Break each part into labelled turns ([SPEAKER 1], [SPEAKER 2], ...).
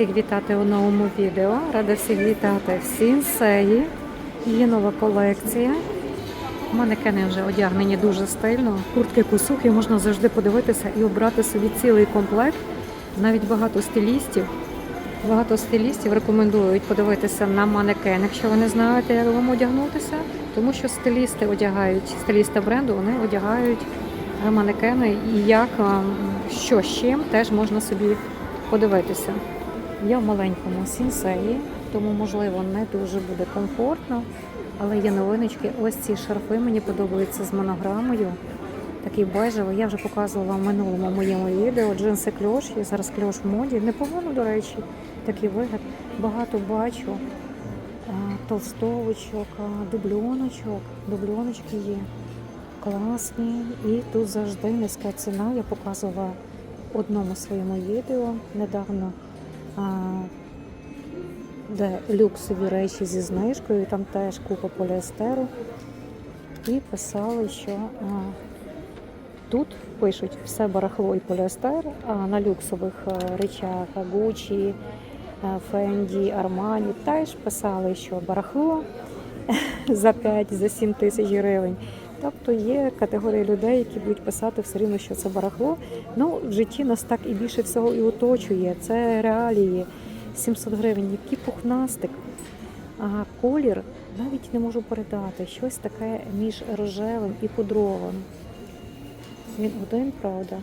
[SPEAKER 1] всіх вітати у новому відео. Рада всіх вітати в Сінсеї. Є нова колекція. Манекени вже одягнені дуже стильно. Куртки кусухи можна завжди подивитися і обрати собі цілий комплект. Навіть багато стилістів. Багато стилістів рекомендують подивитися на манекен, якщо ви не знаєте, як вам одягнутися, тому що стилісти одягають, стилісти бренду, вони одягають манекени і як ем, що з чим теж можна собі подивитися. Я в маленькому сінсеї, тому можливо не дуже буде комфортно, але є новиночки. Ось ці шарфи мені подобаються з монограмою. Такий бежевий. Я вже показувала в минулому моєму відео. Джинси кльош. Є зараз кльош в моді. Непогано, до речі, такий вигляд. Багато бачу толстовочок, дубльоночок. Дубльоночки є класні. І тут завжди низька ціна. Я показувала в одному своєму відео недавно, де люксові речі зі знижкою, там теж купа поліестеру. І писали, що а, тут пишуть все барахло і поліестер, а на люксових е, речах Gucci, е, Fendi, Armani теж писали, що барахло за 5 за 7 тисяч гривень. Тобто є категорія людей, які будуть писати все рівно, що це барахло. Ну, в житті нас так і більше всього і оточує. Це реалії. 700 гривень, який пухнастик. А колір навіть не можу передати. Щось таке між рожевим і пудровим. Він один, правда.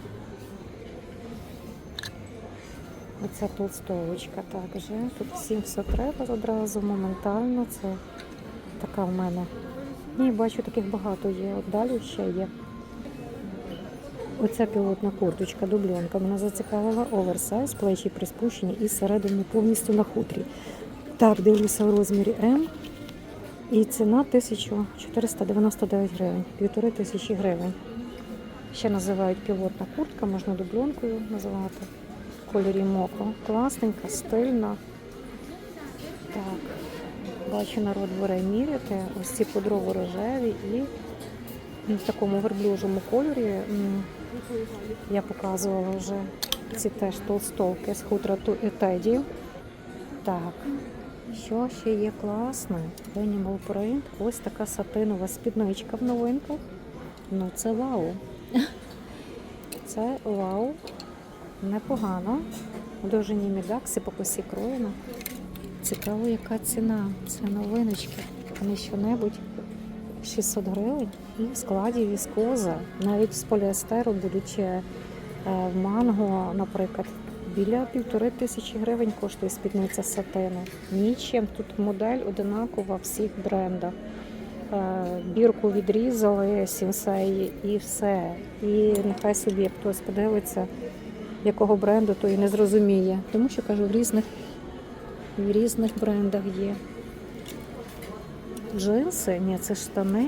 [SPEAKER 1] Оця толстовочка також. Тут всім все треба одразу, моментально. Це така в мене. Ні, бачу, таких багато є. От далі ще є. Оця пілотна курточка, дубльонка. Мене зацікавила оверсайз, плечі приспущені і зсередини повністю на хутрі. Так, дивлюся у розмірі М. І ціна 1499 гривень, півтори тисячі гривень. Ще називають пілотна куртка, можна дубльонкою називати. В кольорі моко. Класненька, стильна. Бачу, народ бере міряти. Ось ці подрово рожеві і в такому верблюжому кольорі. Я показувала вже ці теж толстовки з хутра Ту- Теді. Так, що ще є класне? Animal Print. Ось така сатинова спідничка в новинках. Ну це вау. Це вау. Непогано. В довжині мідакси по косі кроєна. Цікаво, яка ціна. Це новиночки. Вони що-небудь 600 гривень і в складі віскоза. Навіть з поліестеру, будучи е, в манго, наприклад, біля півтори тисячі гривень коштує спідниця сатину. Нічим тут модель одинакова в всіх брендах. Е, Бірку відрізали сінсеї і все. І нехай собі хтось подивиться, якого бренду, то і не зрозуміє. Тому що кажу, в різних, в різних брендах є. Джинси, ні, це штани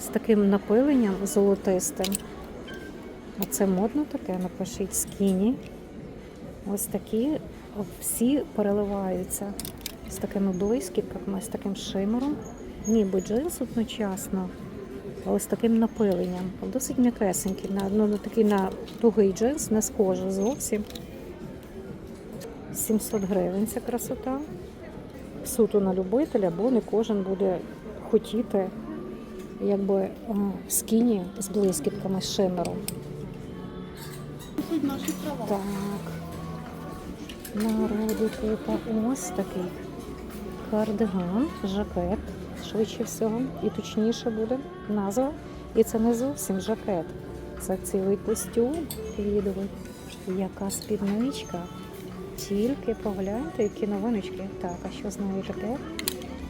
[SPEAKER 1] з таким напиленням золотистим. А це модно таке, напишіть скіні. Ось такі всі переливаються з такими блискітками, з таким шимером. Ніби джинс одночасно, але з таким напиленням. Досить м'якесенький. На, ну, такий на тугий джинс, не схоже зовсім. 700 гривень ця красота. Суто на любителя, бо не кожен буде хотіти якби скіні з блискітками з шимером. Так. Народу купа ось такий кардиган, жакет, швидше всього, і точніше буде назва. І це не зовсім жакет. Це цілий костюм відовий. Яка спідничка. Тільки погляньте, які новиночки. Так, а що з нею таке?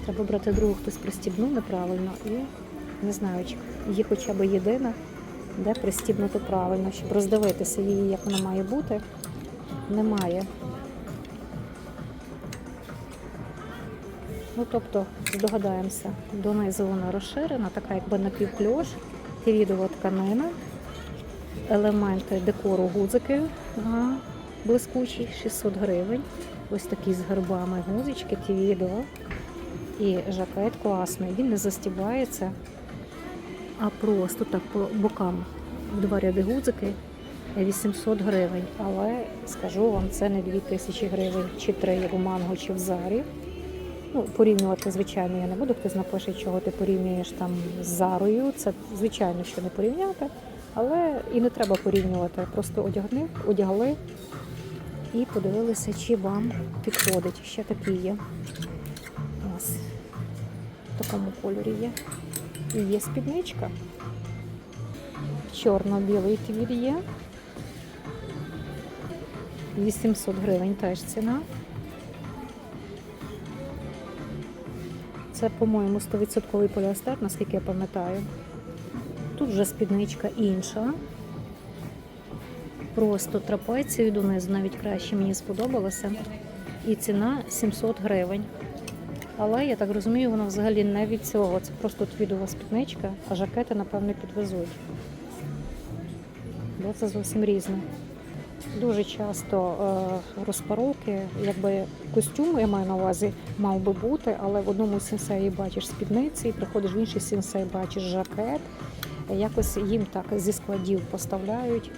[SPEAKER 1] Треба брати другу, хтось пристібнув неправильно і не знаю, чи є хоча б єдина, де пристібнути правильно, щоб роздивитися її, як вона має бути. Немає. Ну, тобто, здогадаємося, донизу вона розширена, така якби напівкльош, тирідова тканина, елементи декору гудзики а, блискучі, 600 гривень. Ось такі з гербами гузички, тівідова. І жакет класний, він не застібається, а просто так по бокам в два ряди гудзики 800 гривень. Але скажу вам, це не 2000 гривень чи 3, як у манго, чи в зарі. Ну, порівнювати, звичайно, я не буду. Хтось напише, чого ти порівнюєш там з зарою. Це звичайно, що не порівняти, але і не треба порівнювати. Просто одягни, одягли і подивилися, чи вам підходить. Ще такі є. Ось в такому кольорі є. І є спідничка. Чорно-білий твір є. 800 гривень теж ціна. Це, по-моєму, 100% поліестер, наскільки я пам'ятаю. Тут вже спідничка інша. Просто трапецію донизу навіть краще мені сподобалося. І ціна 700 гривень. Але я так розумію, вона взагалі не від цього. Це просто твідова спідничка, а жакети, напевно, підвезуть. Бо це зовсім різне. Дуже часто е, розпаровки, якби костюм, я маю на увазі, мав би бути, але в одному сінсеї бачиш спідниці, приходиш в інший сінсей, бачиш жакет. Якось їм так зі складів поставляють,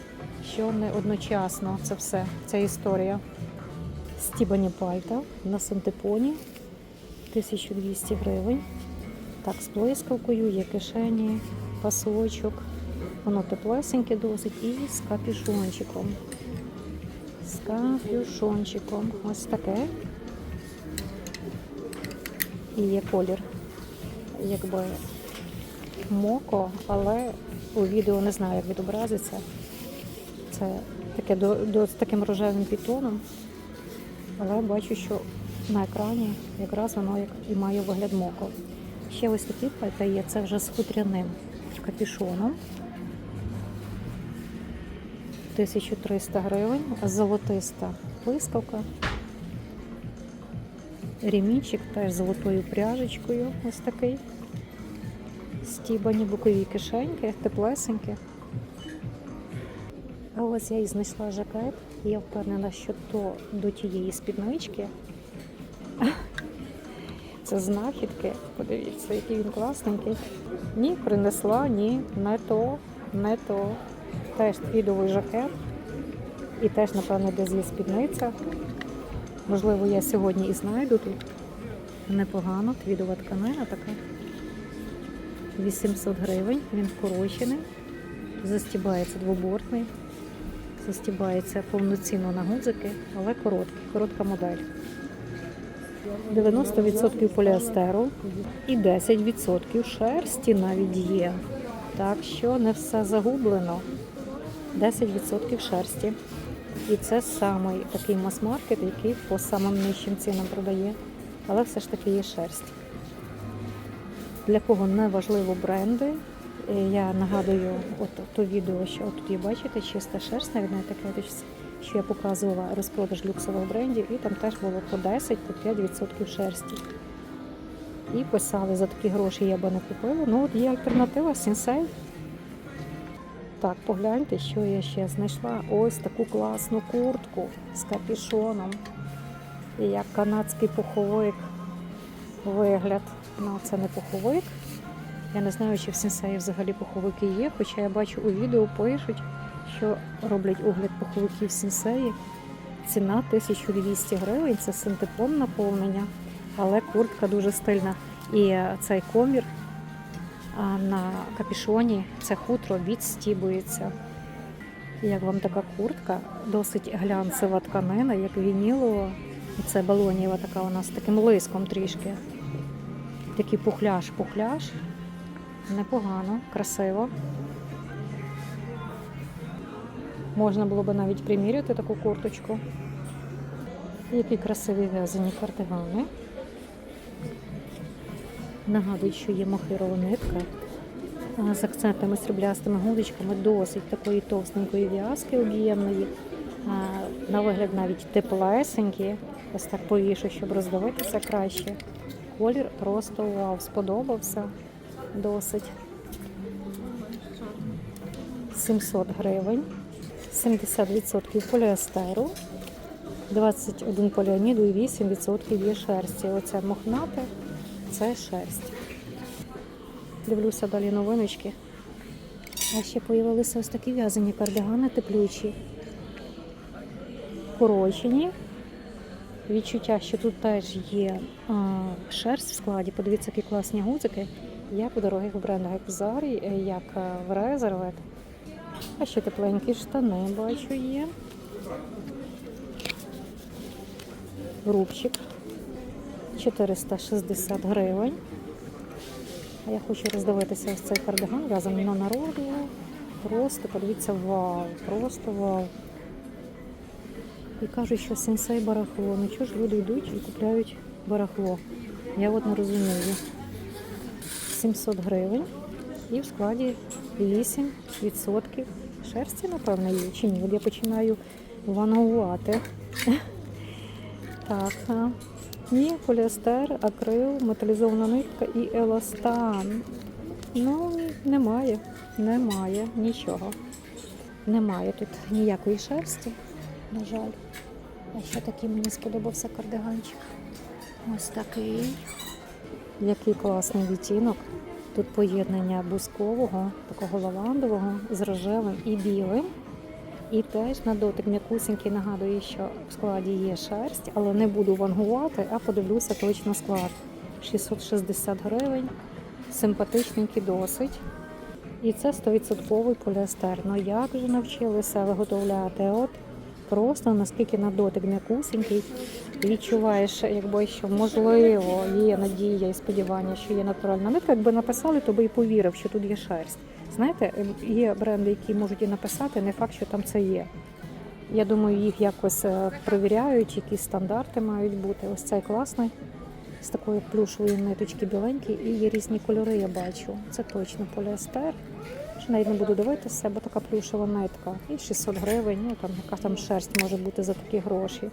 [SPEAKER 1] що не одночасно це все, ця історія. Стібані пальта на синтепоні 1200 гривень. Так, з блискавкою, є кишені, пасочок. Воно теплесеньке досить і з капюшончиком. З капюшончиком. Ось таке. І є колір, якби моко, але у відео не знаю, як відобразиться. Це таке до, до, з таким рожевим підтоном. Але бачу, що на екрані якраз воно як і має вигляд моко. Ще ось такі пальта є, це вже з хутряним капюшоном. 1300 гривень, золотиста блискавка. Ремінчик теж з золотою пряжечкою, ось такий. Стібані бокові кишеньки, теплесенькі. Ось я і знайшла жакет, і я впевнена, що то до тієї спіднички. Це знахідки. Подивіться, який він класненький. Ні, принесла, ні, не то, не то. Теж твідовий жакет. І теж, напевно, десь є спідниця. Можливо, я сьогодні і знайду тут. Непогано, твідова тканина така. 800 гривень, він вкорочений. Застібається двобортний. Застібається повноцінно на гудзики, але короткий, коротка модель. 90% поліестеру і 10% шерсті навіть є. Так що не все загублено. 10% шерсті. І це самий такий мас-маркет, який по самим нижчим цінам продає. Але все ж таки є шерсть. Для кого не важливо бренди, я нагадую, от то відео, що тут є, бачите, чиста шерсть, на етикеточці, що я показувала розпродаж люксових брендів, і там теж було по 10-5% шерсті. І писали, за такі гроші я би не купила. Ну, от є альтернатива Сінсей. Так, погляньте, що я ще знайшла. Ось таку класну куртку з капюшоном. І як канадський пуховик вигляд. Ну, це не пуховик. Я не знаю, чи в сенсеї взагалі пуховики є, хоча я бачу у відео пишуть, що роблять огляд пуховиків сенсеї. Ціна 1200 гривень, це синтепон наповнення, але куртка дуже стильна. І цей комір на капюшоні, це хутро відстібується. Як вам така куртка? Досить глянцева тканина, як вінілова. Це балонієва така у нас таким лиском трішки. Такий пухляж-пухляж. Непогано, красиво. Можна було б навіть приміряти таку курточку. Які красиві в'язані кардигани. Нагадую, що є мохирова нитка з акцентами сріблястими гудочками, досить такої товстенької в'язки об'ємної. На вигляд навіть теплесенькі. Ось так повішу, щоб роздивитися краще. Колір просто вау, сподобався досить. 700 гривень, 70% поліестеру, 21 поліаміду і 8% є шерсті. Оце мохнате, це шерсть. Дивлюся далі новиночки. А ще появилися ось такі в'язані кардигани теплючі. Корочені. Відчуття, що тут теж є а, шерсть в складі. Подивіться, які класні гудзики. Як у дорогих брендах, як в Зарі, е, як е, в Резервет. А ще тепленькі штани, бачу, є. Рубчик 460 гривень. Я хочу роздивитися ось цей кардиган в'язаний на народу. Просто подивіться, вау, просто вау. І кажуть, що сенсей барахло. Ну чого ж люди йдуть і купляють барахло? Я от не розумію. 700 гривень і в складі 8% шерсті, напевно, є чи ні. От я починаю вангувати. Так, ні, поліестер, акрил, металізована нитка і еластан. Ну, немає, немає нічого. Немає тут ніякої шерсті, на жаль. А ще такий мені сподобався кардиганчик. Ось такий. Який класний відтінок. Тут поєднання бускового, такого лавандового з рожевим і білим. І теж на дотик м'якусенький нагадує, що в складі є шерсть, але не буду вангувати, а подивлюся точно склад. 660 гривень, симпатичненький досить. І це 100% поліестер. Ну як же навчилися виготовляти? От просто наскільки на дотик м'якусенький, відчуваєш, якби що можливо є надія і сподівання, що є натуральна нитка. Якби написали, то би і повірив, що тут є шерсть. Знаєте, є бренди, які можуть і написати, не факт, що там це є. Я думаю, їх якось е, перевіряють, які стандарти мають бути. Ось цей класний з такої плюшової ниточки біленький, і є різні кольори, я бачу. Це точно поліестер. Ще навіть не буду дивитися, бо така плюшова нитка. І 600 гривень, ну там яка там шерсть може бути за такі гроші.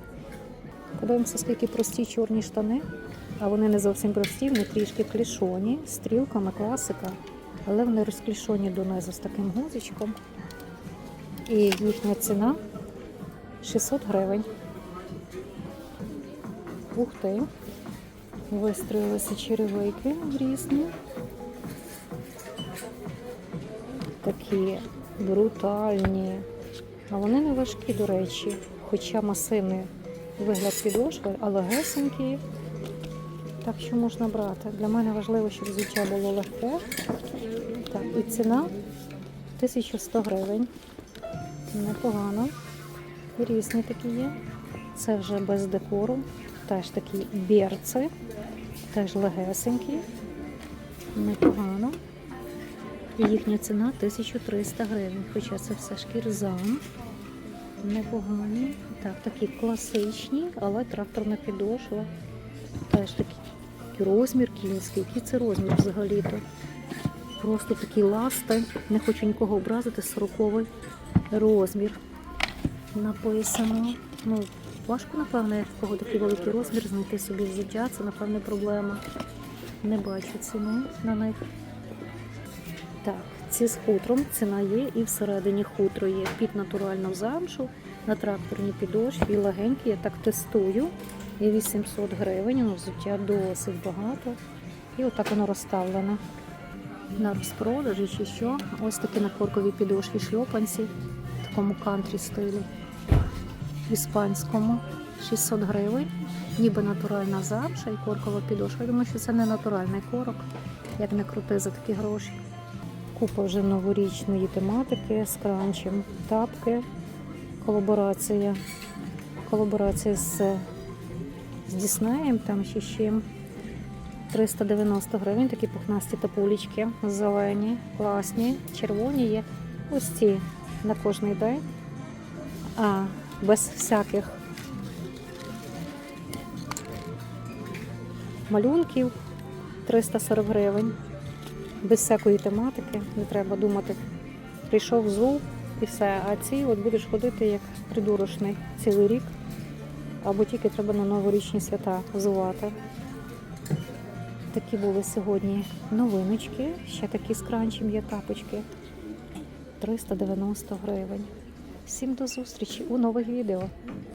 [SPEAKER 1] Подивимося, скільки прості чорні штани, а вони не зовсім прості, вони трішки клішоні, стрілками, класика, але вони розклішоні донизу з таким гузичком. І їхня ціна 600 гривень. Ух ти. Вистроїлися черевики різні. Такі брутальні. А вони не важкі, до речі, хоча масивний вигляд підошви, але гесенькі. Так що можна брати. Для мене важливо, щоб взуття було легке. Так, і ціна 1100 гривень. Непогано. І різні такі є. Це вже без декору. Теж такі берці, теж легесенькі. Непогано. І їхня ціна 1300 гривень. Хоча це все шкірзам. Непогані. Так, такі класичні, але тракторна підошва. Теж такий розмір кінський. Який це розмір взагалі-то? Просто такі ласти. Не хочу нікого образити, 40 розмір. Написано. Ну, важко, напевно, як в кого такий великий розмір, знайти собі взуття. Це, напевне, проблема. Не бачу ціну на них. Так, ці з хутром ціна є і всередині хутро є під натуральну замшу на тракторній підошві, легенькі, я так тестую. І 800 гривень, ну, взуття досить багато. І отак воно розставлене. На розпродажі чи що. Ось такі на корковій підошві шльопанці в такому кантрі стилі. Іспанському 600 гривень, ніби натуральна замша і коркова підошва. Я думаю, що це не натуральний корок, як не крути за такі гроші. Купа вже новорічної тематики з кранчем, тапки, колаборація. Колаборація з, з Діснеєм, там ще чим. 390 гривень, такі пухнасті тапулечки, зелені, класні, червоні є. Ось ці на кожний день. А без всяких малюнків 340 гривень. Без всякої тематики, не треба думати. Прийшов взув і все. А ці от будеш ходити як придурочний цілий рік. Або тільки треба на новорічні свята взувати. Такі були сьогодні новиночки. Ще такі з кранчем є тапочки. 390 гривень. Всім до зустрічі у нових відео.